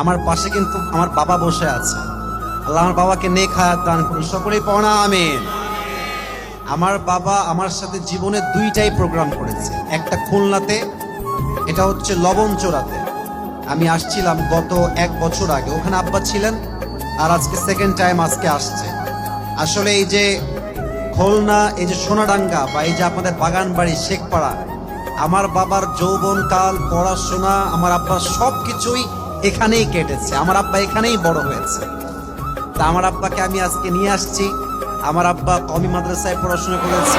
আমার পাশে কিন্তু আমার বাবা বসে আছে। আল্লাহ আমার বাবাকে নেক হায়াত দান করুন। সকলেই পড়া আমিন। আমার বাবা আমার সাথে জীবনে দুইটাই প্রোগ্রাম করেছে। একটা খুলনাতে, এটা হচ্ছে লবণ চোরাতে আমি আসছিলাম গত এক বছর আগে। ওখানে আব্বা ছিলেন আর আজকে সেকেন্ড টাইম আজকে আসছে। আসলে এই যে খুলনা, এই যে সোনাডাঙ্গা বা এই যে আপনাদের বাগান বাড়ি শেখপাড়া, আমার বাবার যৌবনকাল, পড়াশোনা, আমার আব্বার সব কিছুই এখানেই কেটেছে। আমার আব্বা এখানেই বড় হয়েছে। তা আমার আব্বাকে আমি আজকে নিয়ে আসছি। আমার আব্বা কমি মাদ্রাসায় পড়াশোনা করেছে।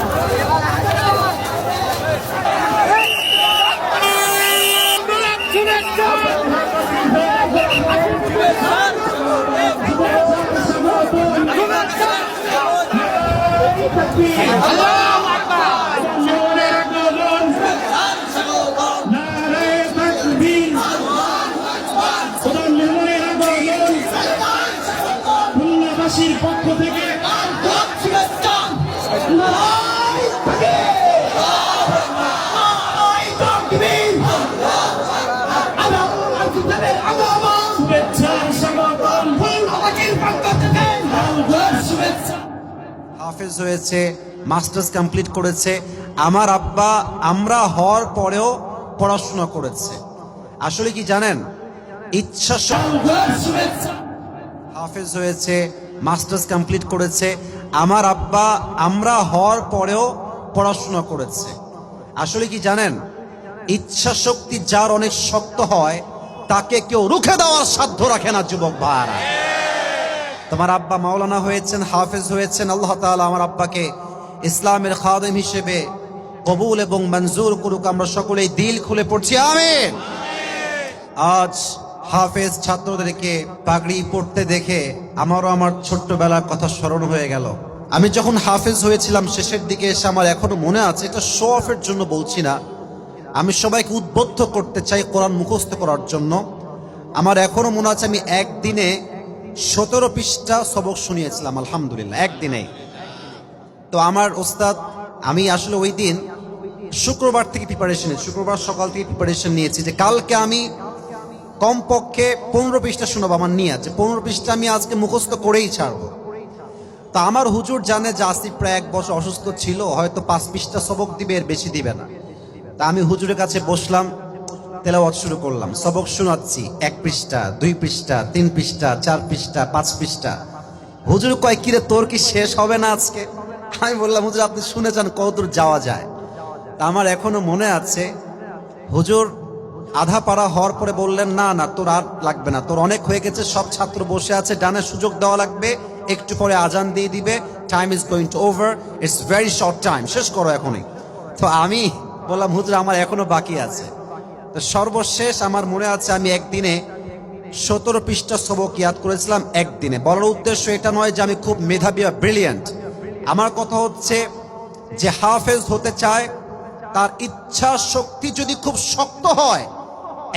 파이팅! হাফেজ হয়েছে মাস্টার্স কমপ্লিট করেছে। আমার আব্বা আমরা হওয়ার পরেও পড়াশোনা করেছে। আসলে কি জানেন? ইচ্ছা হাফেজ হয়েছে মাস্টার্স কমপ্লিট করেছে। আমার আব্বা আমরা হওয়ার পরেও পড়াশোনা করেছে। আসলে কি জানেন? ইচ্ছা শক্তি যার অনেক শক্ত হয়, তাকে কেউ রুখে দেওয়ার সাধ্য রাখে না, যুবক ভাইরা তোমার আব্বা মাওলানা হয়েছেন, হাফেজ হয়েছেন, আল্লাহ তাআলা আমার আব্বাকে ইসলামের খাদেম হিসেবে কবুল এবং মঞ্জুর করুক, আমরা সকলেই দিল খুলে পড়ছি আমি আজ হাফেজ ছাত্রদেরকে পাগড়ি পড়তে দেখে আমারও আমার ছোট্টবেলার কথা স্মরণ হয়ে গেল। আমি যখন হাফেজ হয়েছিলাম, শেষের দিকে এসে আমার এখনও মনে আছে, এটা শো অফের জন্য বলছি না। আমি সবাইকে উদ্বুদ্ধ করতে চাই কোরআন মুখস্থ করার জন্য। আমার এখনও মনে আছে আমি একদিনে সতেরো পৃষ্ঠা সবক শুনিয়েছিলাম, আলহামদুলিল্লাহ, একদিনে। তো আমার ওস্তাদ, আমি আসলে ওই দিন শুক্রবার থেকে প্রিপারেশন শুক্রবার সকাল থেকে প্রিপারেশন নিয়েছি যে কালকে আমি কমপক্ষে পনেরো পৃষ্ঠা শোনাবো আমার নিয়ে আছে পনেরো পৃষ্ঠা আমি আজকে মুখস্থ করেই ছাড়বো। তা আমার হুজুর জানে যে আসিফ প্রায় এক বছর অসুস্থ ছিল, হয়তো পাঁচ পৃষ্ঠা সবক দিবে, এর বেশি দিবে না। তা আমি হুজুরের কাছে বসলাম তেলাওয়াত শুরু করলাম। সবক শোনাচ্ছি, এক পৃষ্ঠা, দুই পৃষ্ঠা, তিন পৃষ্ঠা, চার পৃষ্ঠা, পাঁচ পৃষ্ঠা। হুজুর কয়, কিরে, তোর কি শেষ হবে না আজকে? আমি বললাম, হুজুর, আপনি শুনে যান কতদূর যাওয়া যায়? তা আমার এখনও মনে আছে, হুজুর আধা পাড়া হওয়ার পরে বললেন, না না, তোর আর লাগবে না। তোর অনেক হয়ে গেছে, সব ছাত্র বসে আছে, ডানে সুযোগ দেওয়া লাগবে, একটু পরে আজান দিয়ে দিবে time is going to over it's very short time শেষ করো এখনই। তো আমি বললাম, হুজুর, আমার এখনও বাকি আছে। সর্বশেষ আমার মনে আছে আমি একদিনে সতেরো পৃষ্ঠা সবক ইয়াদ করেছিলাম একদিনে। বলার উদ্দেশ্য এটা নয় যে আমি খুব মেধাবী বা ব্রিলিয়ান্ট আমার কথা হচ্ছে যে হাফেজ হতে চায়, তার ইচ্ছা শক্তি যদি খুব শক্ত হয়,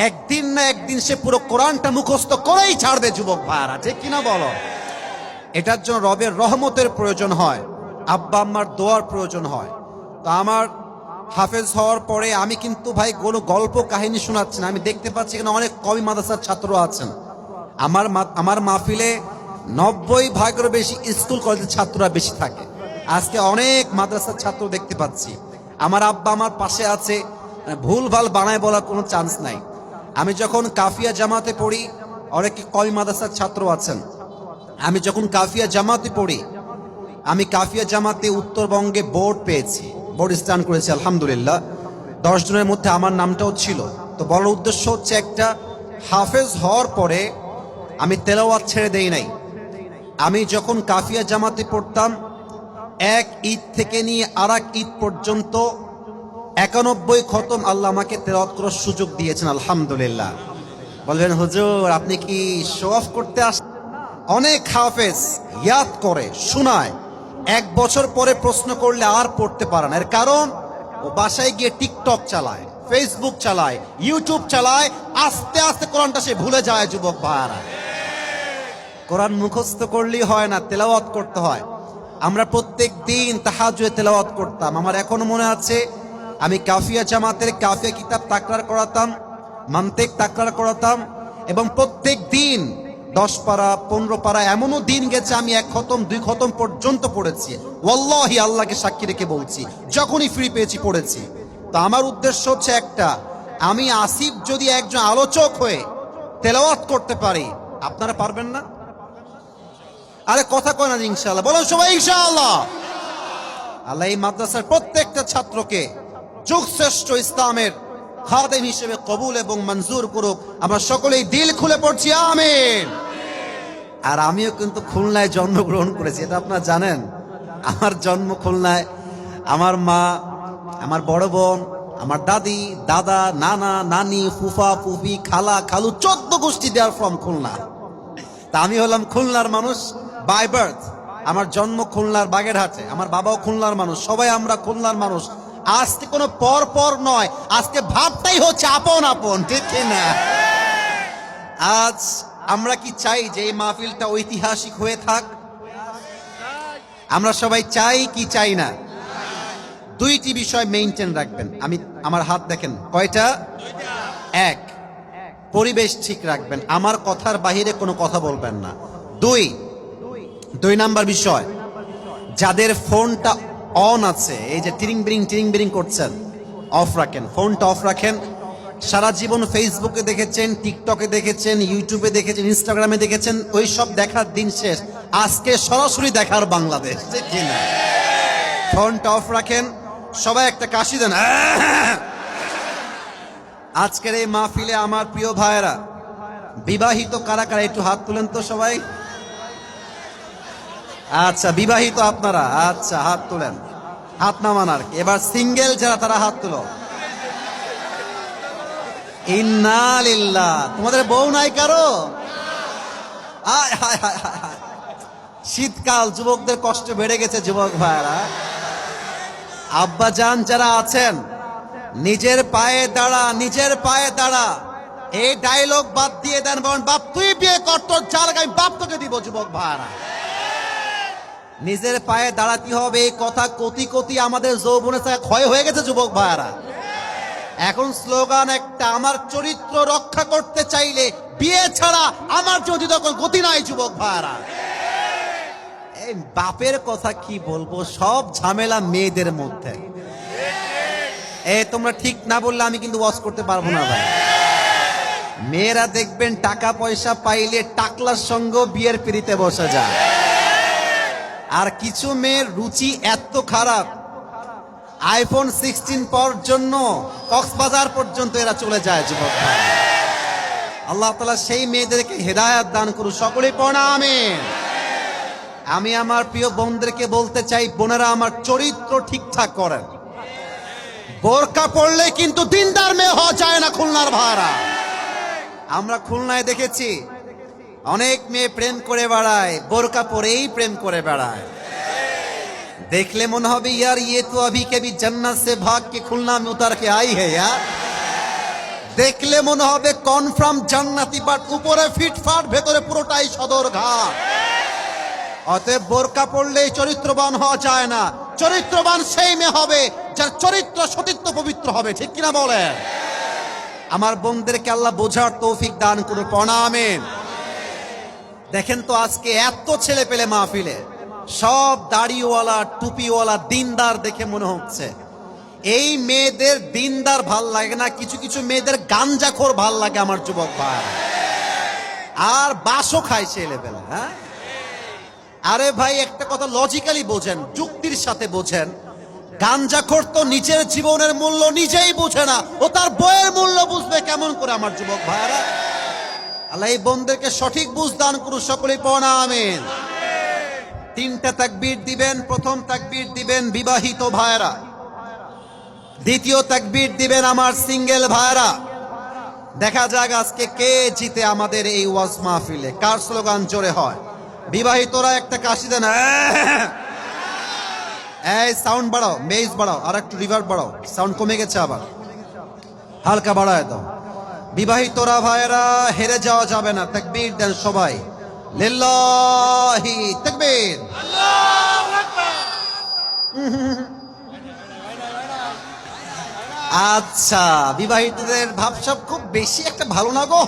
একদিন না একদিন সে পুরো কোরআনটা মুখস্থ করেই ছাড়বে যুবক ভাইয়ারা, ঠিক কিনা বলো? এটার জন্য রবের রহমতের প্রয়োজন হয়, আব্বা আম্মার দোয়ার প্রয়োজন হয়। তো আমার হাফেজ হওয়ার পরে আমি কিন্তু ভাই কোনো গল্প কাহিনী শোনাচ্ছি না। আমি দেখতে পাচ্ছি এখানে অনেক কবি মাদ্রাসার ছাত্র আছেন। আমার আমার মাহফিলে নব্বই ভাগেরও বেশি স্কুল কলেজের ছাত্ররা বেশি থাকে। আজকে অনেক মাদ্রাসার ছাত্র দেখতে পাচ্ছি। আমার আব্বা আমার পাশে আছে। ভুল ভালো বানায় বলার কোনো চান্স নাই। আমি যখন কাফিয়া জামাতে পড়ি, অনেক কবি মাদ্রাসার ছাত্র আছেন। আমি যখন কাফিয়া জামাতে পড়ি, আমি কাফিয়া জামাতে উত্তরবঙ্গে বোর্ড পেয়েছি। বোর্ড স্টান করেছি, আলহামদুলিল্লাহ। দশ জনের মধ্যে আমার নামটাও ছিল। তো বড় উদ্দেশ্য হচ্ছে একটা হাফেজ হওয়ার পরে আমি তেলাওয়াত ছেড়ে দেই নাই। আমি যখন কাফিয়া জামাতে পড়তাম, এক ঈদ থেকে নিয়ে আর ঈদ পর্যন্ত একানব্বই খতম আল্লাহ আমাকে তেলাওয়াত করার সুযোগ দিয়েছেন, আলহামদুলিল্লাহ। বলবেন, হুজুর, আপনি কি শো অফ করতে আস অনেক হাফেজ ইয়াদ করে, শোনায়। এক বছর পরে প্রশ্ন করলে আর পড়তে পারে না। এর কারণ, ও বাসায় গিয়ে টিকটক চালায় ফেসবুক চালায় ইউটিউব চালায়, আস্তে আস্তে কোরআনটা সে ভুলে যায়, যুবক ভাইয়ারা। কোরআন মুখস্থ করলেই হয় না, তেলাওয়াত করতে হয়। আমরা প্রত্যেক দিন তাহাজুয়ে তেলাওয়াত করতাম। আমার এখনও মনে আছে, আমি কাফিয়া জামাতের কাফিয়া কিতাব তাকরার করাতাম, মান্তেক তাকরার করাতাম, এবং প্রত্যেক দিন দশ পারা, পনেরো পারা, এমনও দিন গেছে আমি এক খতম, দুই খতম পর্যন্ত পড়েছি। ওয়াল্লাহি, আল্লাহকে সাক্ষী রেখে বলছি, যখনই ফ্রি পেয়েছি পড়েছি। তো আমার উদ্দেশ্য হচ্ছে একটা, আমি আসিফ যদি একজন আলোচক হয়ে তেলাওয়াত করতে পারি, আপনারা পারবেন না? আরে কথা কয় না ইনশাল্লাহ বলো সবাই ইনশাআল্লাহ। আল্লাহ এই মাদ্রাসার প্রত্যেকটা ছাত্রকে যুগশ্রেষ্ঠ ইসলামের খাদেম হিসেবে কবুল এবং মঞ্জুর করুক। আমরা সকলেই দিল খুলে পড়ছি, আমিন। আর আমিও কিন্তু খুলনায় জন্মগ্রহণ করেছি, এটা আপনারা জানেন। আমার জন্ম খুলনায়, আমার মা, আমার বড় বোন, আমার দাদি, দাদা, নানা, নানি, ফুফা, ফুফি, খালা, খালু, চোদ্দ গোষ্ঠী দেওয়ার ফ্রম খুলনা। তা আমি হলাম খুলনার মানুষ বাই বার্থ আমার জন্ম খুলনার বাগেরহাটে, আমার বাবাও খুলনার মানুষ, সবাই আমরা খুলনার মানুষ। আজকে কোনো পর পর নয়, আজকে ভাবটাই হচ্ছে আপন আপন, ঠিক না আজ আমরা কি চাই যে এই মাহফিলটা ঐতিহাসিক হয়ে থাক? আমরা সবাই চাই কি চাই না? দুইটি বিষয় মেইনটেইন রাখবেন। আমি, আমার হাত দেখেন, কয়টা? এক, পরিবেশ ঠিক রাখবেন। আমার কথার বাহিরে কোনো কথা বলবেন না। দুই দুই নাম্বার বিষয়, যাদের ফোনটা অন আছে, এই যে টিরিং বিরিং টিরিং বিরিং করছেন অফ রাখেন। ফোনটা অফ রাখেন সারা জীবন ফেসবুকে দেখেছেন টিকটকে দেখেছেন ইউটিউবে দেখেছেন ইনস্টাগ্রামে দেখেছেন, ওই সব দেখার দিন শেষ। আজকে সরাসরি দেখার বাংলাদেশ ফোনটা অফ রাখেন, সবাই একটা কাশি দেন। আজকের এই মাহফিলে আমার প্রিয় ভাইয়েরা, বিবাহিত কারা কারা, একটু হাত তুলেন তো সবাই। আচ্ছা বিবাহিত আপনারা আচ্ছা হাত তুলেন। হাত নামান আর কি। এবার সিঙ্গেল যারা, তারা হাত তুলো। ইন্নালিল্লাহ। তোমাদের বউ নাই কারও। শীতকাল, যুবকদের কষ্ট বেড়ে গেছে, যুবক ভাইয়েরা। আব্বা যান যারা আছেন, নিজের পায়ে দাঁড়া, নিজের পায়ে দাঁড়া। এই ডায়লগ বাদ দিয়ে দেন, বরং বাপ, তুই বিয়ে কর, তোর চাল আমি বাপ তোকে দিব, যুবক ভাইরা নিজের পায়ে দাঁড়াতে হবে, এই কথা কতি কতি আমাদের যৌবনের ক্ষয় হয়ে গেছে, যুবক ভাইরা এখন স্লোগান একটা, আমার চরিত্র রক্ষা করতে চাইলে বিয়ে ছাড়া আমার যদি তখন গতি নাই, যুবক ভাইরা। এই বাপের কথা কি বলব? সব ঝামেলা মেয়েদের মধ্যে। এ তোমরা ঠিক না বললে আমি কিন্তু ওয়াশ করতে পারব না ভাই। মেয়েরা দেখবেন টাকা পয়সা পাইলে টাকলার সঙ্গ বিয়ের পিড়িতে বসা যায়। আর কিছু মেয়ের রুচি এত খারাপ আইফোন সিক্সটিন পাওয়ার জন্য কক্সবাজার পর্যন্ত এরা চলে যায় যুবক আল্লাহ তালা সেই মেয়েদেরকে হেদায়াত দান করুন সকলেই পড়া আমিন। আমি আমার প্রিয় বোনদেরকে বলতে চাই, বোনেরা আমার চরিত্র ঠিকঠাক করেন। বোরকা পড়লে কিন্তু দিনদার মেয়ে হওয়া যায় না খুলনার ভাড়া। আমরা খুলনায় দেখেছি, অনেক মেয়ে প্রেম করে বেড়ায়, বোরকা পরেই প্রেম করে বেড়ায়। देखले मन হবে यार ये तो अभी के भी जन्नत से भाग के खुलना में उतर के आई है यार দেখলে মনে হবে কনফার্ম জান্নাতি বাট উপরে ফিটফাট ভেতরে পুরোটাই সদর ঘাট অতএব বোরকা পড়লেই চরিত্রবান হওয়া যায় না চরিত্রবান সেই মেয়ে হবে যার চরিত্র সতীত্ব পবিত্র হবে ঠিক কিনা বলে আমার বোনদেরকে আল্লাহ বোঝার তৌফিক দান করে প্রণামেন দেখেন তো আজকে এত ছেলে পেলে মাহফিলে সব দাড়িওয়ালা, টুপিওয়ালা দিনদার দেখে মনে হচ্ছে। এই মেয়েদের দিনদার ভালো লাগে না, কিছু কিছু মেয়েদের গাঞ্জাখোর ভালো লাগে আমার যুবক ভাই। আর বাসও খায় ছেলেবেলা হ্যাঁ? আরে ভাই, একটা কথা লজিক্যালি বোঝেন, যুক্তির সাথে বোঝেন। গাঞ্জাখোর তো নিজের জীবনের মূল্য নিজেই বুঝে না, ও তার বইয়ের মূল্য বুঝবে কেমন করে আমার যুবক ভাইরা আল্লাহ এই বোনদেরকে সঠিক বুঝ দান করুন সকলেই পড়া আমিন। তিনটা তাকবীর দিবেন, প্রথম তাকবীর দিবেন বিবাহিত ভাইরা দ্বিতীয় তাকবীর দিবেন আমার সিঙ্গেল ভাইরা দেখা যাক আজকে কে জিতে আমাদের এই ওয়াজ মাহফিলে, কার স্লোগান জোরে হয়। বিবাহিতরা একটা কাশি দেন এই সাউন্ড বাড়াও মেজ বাড়াও, আর একটু রিভার্ব বাড়াও সাউন্ড কমে গেছে আবার। হালকা বাড়ায় দাও। বিবাহিতরা ভাইয়েরা, হেরে যাওয়া যাবে না, তাকবীর দেন সবাই। লিল্লাহি তাকবীর। আচ্ছা বিবাহিতদের ভাবসাব খুব বেশি একটা ভালো না গো?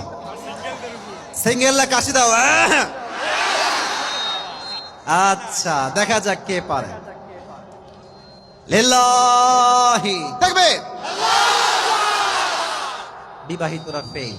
সিঙ্গেলরা কাশি দাও! আচ্ছা দেখা যাক কে পারে। লিল্লাহি তাকবীর। বিবাহিতরা ফেল